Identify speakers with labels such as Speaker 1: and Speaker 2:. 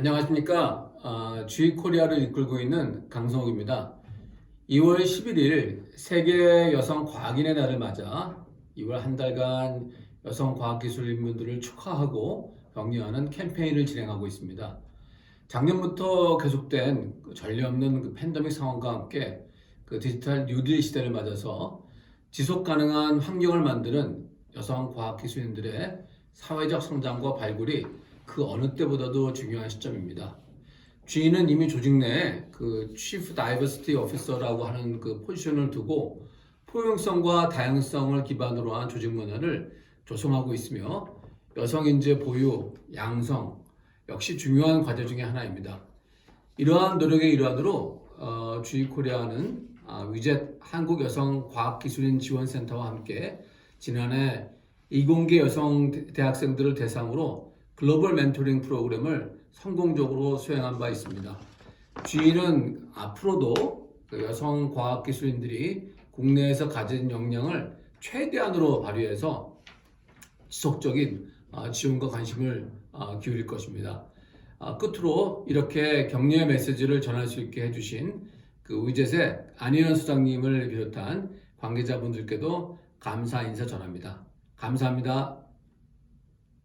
Speaker 1: 안녕하십니까. 아, G 코리아를 이끌고 있는 강성욱입니다. 2월 11일 세계 여성 과학인의 날을 맞아 2월 한 달간 여성 과학기술인분들을 축하하고 격려하는 캠페인을 진행하고 있습니다. 작년부터 계속된 그 전례 없는 그 팬데믹 상황과 함께 그 디지털 뉴딜 시대를 맞아서 지속 가능한 환경을 만드는 여성 과학기술인들의 사회적 성장과 발굴이 그 어느 때보다도 중요한 시점입니다. G는 이미 조직 내에 그 Chief Diversity Officer라고 하는 그 포지션을 두고 포용성과 다양성을 기반으로 한 조직 문화를 조성하고 있으며 여성 인재 보유, 양성 역시 중요한 과제 중의 하나입니다. 이러한 노력의 일환으로 어, G 코리아는 아, 위젯 한국 여성 과학기술인 지원센터와 함께 지난해 이공계 여성 대- 대학생들을 대상으로 글로벌 멘토링 프로그램을 성공적으로 수행한 바 있습니다. G는 앞으로도 그 여성 과학기술인들이 국내에서 가진 역량을 최대한으로 발휘해서 지속적인 아, 지원과 관심을 아, 기울일 것입니다. 아, 끝으로 이렇게 격려의 메시지를 전할 수 있게 해주신 그 위젯의 안희연 소장님을 비롯한 관계자분들께도 감사 인사 전합니다. 감사합니다.